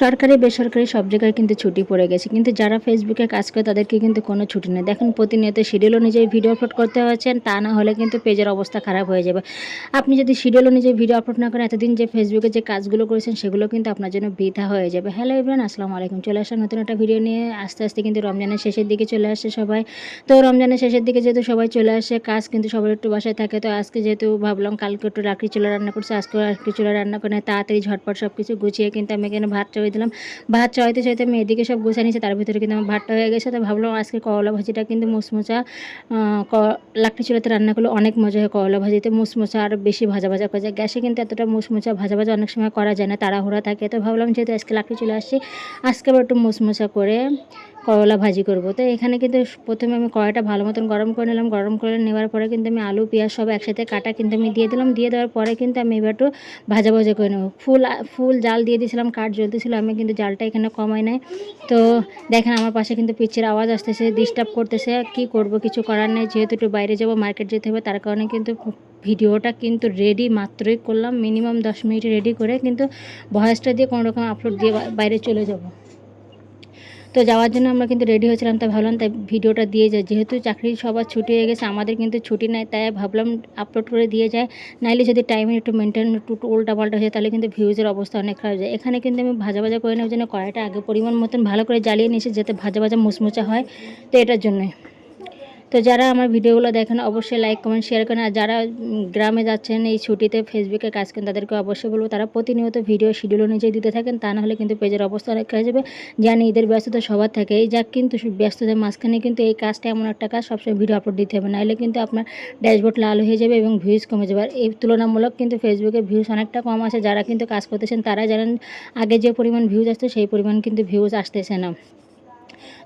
সরকারি, বেসরকারি সব জায়গায় কিন্তু ছুটি পড়ে গেছে। কিন্তু যারা ফেসবুকে কাজ করে তাদেরকে কিন্তু কোনো ছুটি নেই। দেখুন, প্রতিনিয়ত শিডিউল অনুযায়ী ভিডিও আপলোড করতে হচ্ছেন তা না হলে কিন্তু পেজের অবস্থা খারাপ হয়ে যাবে। আপনি যদি শিডিউল অনুযায়ী ভিডিও আপলোড না করেন, এতদিন যে ফেসবুকে যে কাজগুলো করেছেন, সেগুলো কিন্তু আপনার জন্য বৃথা হয়ে যাবে। হ্যালো ইব্রান আসসালামু আলাইকুম। চলে আসা নতুন একটা ভিডিও নিয়ে। আস্তে আস্তে কিন্তু রমজানের শেষের দিকে চলে আসছে সবাই। তো রমজানের শেষের দিকে যেহেতু সবাই চলে আসে, কাজ কিন্তু সবার একটু বাসায় থাকে। তো আজকে যেহেতু ভাবলাম, কালকে একটু রাখি চুলা রান্না করছে, আজকে রাখি চুলা রান্না করে তাড়াতাড়ি ঝটপট সব কিছু গুছিয়ে কিন্তু আমি এখানে ভাত চড়িয়ে দিলাম। ভাত চাইতে চাইতে আমি এদিকে সব গুছিয়ে নিয়েছি, তার ভিতরে কিন্তু আমার ভাতটা হয়ে গেছে। তো ভাবলাম আজকে করলা ভাজিটা কিন্তু মুসমুচা লাকড়ি চুলাতে রান্না করলে অনেক মজা হয় করলা ভাজিতে মুসমুচা আর বেশি ভাজা ভাজা করা যায়। গ্যাসে কিন্তু এতটা মুসমুচা ভাজা ভাজা অনেক সময় করা যায় না, তাড়াহুড়া থাকে। তো ভাবলাম যেহেতু আজকে লাকড়ি চলে আসছি, আজকে আবার একটু মুসমুচা করে করলা ভাজি করব। তো এখানে কিন্তু প্রথমে আমি কড়াইটা ভালো মতন গরম করে নিলাম। গরম করে নেওয়ার পরে কিন্তু আমি আলু, পেঁয়াজ সব একসাথে কাটা কিন্তু আমি দিয়ে দিলাম। দিয়ে দেওয়ার পরে কিন্তু আমি এবার একটু ভাজা ভাজা করে নেব। ফুল ফুল জাল দিয়ে দিয়েছিলাম, কাঠ জ্বলতেছিল, আমি কিন্তু জালটা এখানে কমাই নাই। তো দেখেন আমার পাশে কিন্তু পিচ্ছের আওয়াজ আসতেছে ডিস্টার্ব করতেছে। কি করব, কিছু করার নেই। যেহেতু একটু বাইরে যাব মার্কেট যেতে হবে, তার কারণে কিন্তু ভিডিওটা কিন্তু রেডি মাত্রই করলাম। মিনিমাম দশ মিনিট রেডি করে কিন্তু ভয়েসটা দিয়ে কোনো রকম আপলোড দিয়ে বাইরে চলে যাব। তো যাওয়ার জন্য আমরা কিন্তু রেডি হয়েছিলাম, তাই ভাবলাম তাই ভিডিওটা দিয়ে যায় যেহেতু চাকরির সবার ছুটি হয়ে গেছে, আমাদের কিন্তু ছুটি নাই, তাই ভাবলাম আপলোড করে দিয়ে যায় নাইলে যদি টাইমে একটু মেনটেন একটু উল্টা পাল্টা হয়ে তাহলে কিন্তু ভিউজের অবস্থা অনেক খারাপ যায়। এখানে কিন্তু আমি ভাজা ভাজা করে নেওয়ার জন্য কড়াইটা আগে পরিমাণ মতন ভালো করে জ্বালিয়ে নিয়েছি, যাতে ভাজা ভাজা মুচমুচা হয়, তো এটার জন্যই। তো যারা আমার ভিডিওগুলো দেখেন, অবশ্যই লাইক কমেন্ট শেয়ার করেন। আর যারা গ্রামে যাচ্ছেন, এই ছুটিতে ফেসবুকে কাজ করেন, তাদেরকে অবশ্যই বলব, তারা প্রতিনিয়ত ভিডিও শিডিউল অনুযায়ী দিতে থাকেন, তা নাহলে কিন্তু পেজের অবস্থা অনেক হয়ে যাবে। জানি ঈদের ব্যস্ততা সবার থাকে। এই যাক, কিন্তু ব্যস্ততার মাঝখানে কিন্তু এই কাজটা এমন একটা কাজ, সবসময় ভিডিও আপলোড দিতে হবে। নাহলে কিন্তু আপনার ড্যাশবোর্ড লাল হয়ে যাবে এবং ভিউজ কমে যাবে। আর এই তুলনামূলক কিন্তু ফেসবুকে ভিউজ অনেকটা কম আছে। যারা কিন্তু কাজ করতেছেন, তারা জানেন আগে যে পরিমাণ ভিউজ আসতো, সেই পরিমাণ কিন্তু ভিউজ আসতেছে না।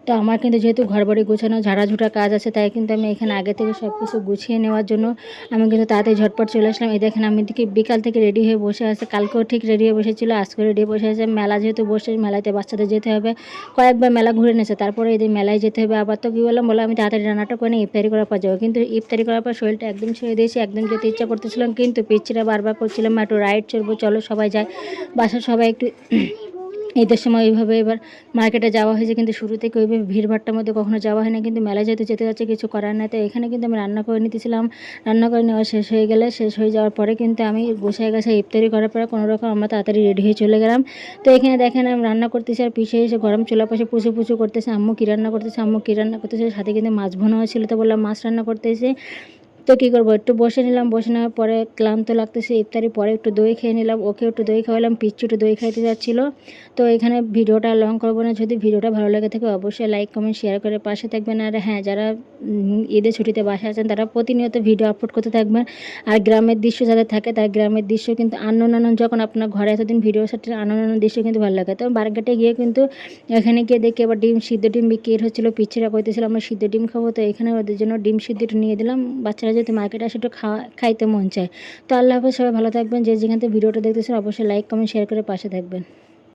তো আমার কিন্তু যেহেতু ঘর বাড়ি গোছানো, ঝাড়াঝুটা কাজ আছে, তাই কিন্তু আমি এখানে আগে থেকে সব কিছু গুছিয়ে নেওয়ার জন্য আমি কিন্তু তাড়াতাড়ি ঝটপট চলে আসলাম। এই দেখেন, আমি দিকে বিকাল থেকে রেডি হয়ে বসে আছে। কালকেও ঠিক রেডি হয়ে বসেছিল আজকে রেডি হয়ে বসে আছে। মেলা যেহেতু বসে, মেলাতে বাচ্চাদের যেতে হবে। কয়েকবার মেলা ঘুরে নিয়েছে। তারপরে এদের মেলায় যেতে হবে। আবার তো কী বললাম বলে আমি তাড়াতাড়ি রান্নাটা করে ইফতারি করার পর যাব। কিন্তু ইফতারি করার পর শরীরটা একদম ছেড়ে দিয়েছি, একদম যেতে ইচ্ছা করতেছিলাম কিন্তু পিচ্ছিরা বারবার করছিলাম একটু রাইড চলবো, চলো সবাই যায় বাসার সবাই একটু ঈদের সময় এইভাবে এবার মার্কেটে যাওয়া হয়েছে, কিন্তু শুরু থেকে ওইভাবে ভিড়ভাট্টার মধ্যে কখনো যাওয়া হয় না কিন্তু মেলায় যেহেতু যেতে যাচ্ছে, কিছু করার নাই। তো এখানে কিন্তু আমি রান্না করে নিতেছিলাম। রান্না করে নেওয়া শেষ হয়ে গেলে, শেষ হয়ে যাওয়ার পরে কিন্তু আমি গোছায় গেছে ইফতারি করার পরে কোনো রকম আমরা তাড়াতাড়ি রেডি হয়ে চলে গেলাম। তো এখানে দেখেন, আমি রান্না করতেছি আর পিছিয়ে এসে গরম চুলা পাশে পুষু পুষু করতেছে। আম্মু কী রান্না করতেছে? আম্মু কী রান্না করতেছে? সাথে কিন্তু মাছ ভোনাও ছিল তো বললাম মাছ রান্না করতেছে তো কী করব? একটু বসে নিলাম, বসে নেওয়ার পরে ক্লান্ত লাগতেছে ইফতারি পরে একটু দই খেয়ে নিলাম, ওকে একটু দই খাওয়ালাম পিচ্ছু একটু দই খাইতে যাচ্ছিল। তো এখানে ভিডিওটা লং করব না, যদি ভিডিওটা ভালো লাগে থাকে অবশ্যই লাইক কমেন্ট শেয়ার করে পাশে থাকবেন। আর হ্যাঁ যারা ঈদের ছুটিতে বাসা আছেন, তারা প্রতিনিয়ত ভিডিও আপলোড করতে থাকবেন। আর গ্রামের দৃশ্য যাদের থাকে, তার গ্রামের দৃশ্য কিন্তু আনন্দ যখন আপনার ঘরে এতদিন ভিডিও সাথে আনন্দ দৃশ্য কিন্তু ভালো লাগে। তো বার্গাটে গিয়ে কিন্তু এখানে গিয়ে দেখি, আবার ডিম সিদ্ধ ডিম বিক্রি হচ্ছিল পিচ্ছিরা কইতেছিল, আমরা সিদ্ধ ডিম খাব। তো এখানে ওদের জন্য ডিম সিদ্ধ নিয়ে দিলাম, বাচ্চারা যেহেতু মার্কেটে আসে একটু খাওয়া, খাইতে মন চায়। তো আল্লাহ হাফেজ, সবাই ভালো থাকবেন। যে যেখান থেকে ভিডিওটা দেখতেছেন, অবশ্যই লাইক কমেন্ট শেয়ার করে পাশে থাকবেন।